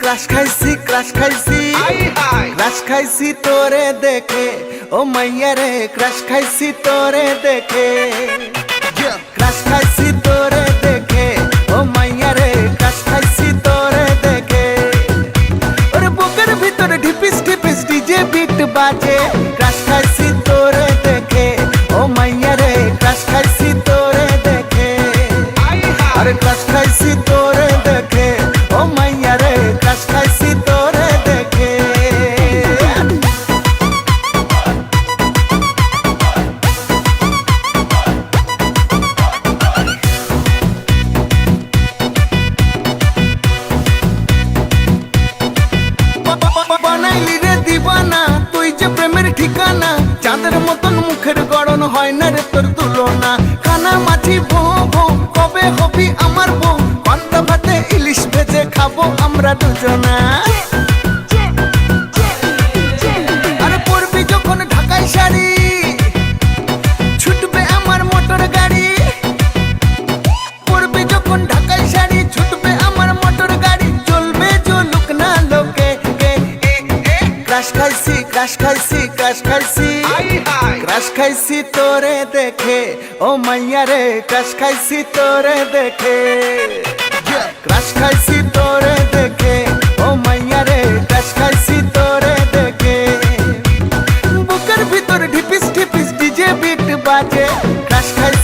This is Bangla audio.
ক্রাশ খাইছি ক্রাশ খাইছি। ক্রাশ খাইছি তোরে দেখে ও মাইয়া রে ক্রাশ খাইছি তোরে দেখে। ক্রাশ খাইছি তোরে দেখে ও মাইয়া রে ক্রাশ খাইছি তোরে দেখে। ওরে বুকের ভিতরে ঢিপিস ঢিপিস ডিজে বিট বাজে। ক্রাশ খাইছি তোরে ঠিকানা? চাঁদের মতন মুখের গড়ন হয় না রে তোর তুলনা। খানা মাছি ভো ভো, কবে হবি আমার বউ? পান্তা ভাতে ইলিশ ভেজে খাব আমরা দুজনা। খাইছি ক্রাশ খাইছি ক্রাশ খাইছি ক্রাশ খাইছি তোরে দেখে ও মাইয়া রে ক্রাশ খাইছি তোরে দেখে ক্রাশ খাইছি তোরে দেখে ও মাইয়া রে ক্রাশ খাইছি তোরে দেখে বুকের ভিতর ঢিপিস ঢিপিস ডিজে বিট বাজে ক্রাশ খাইছি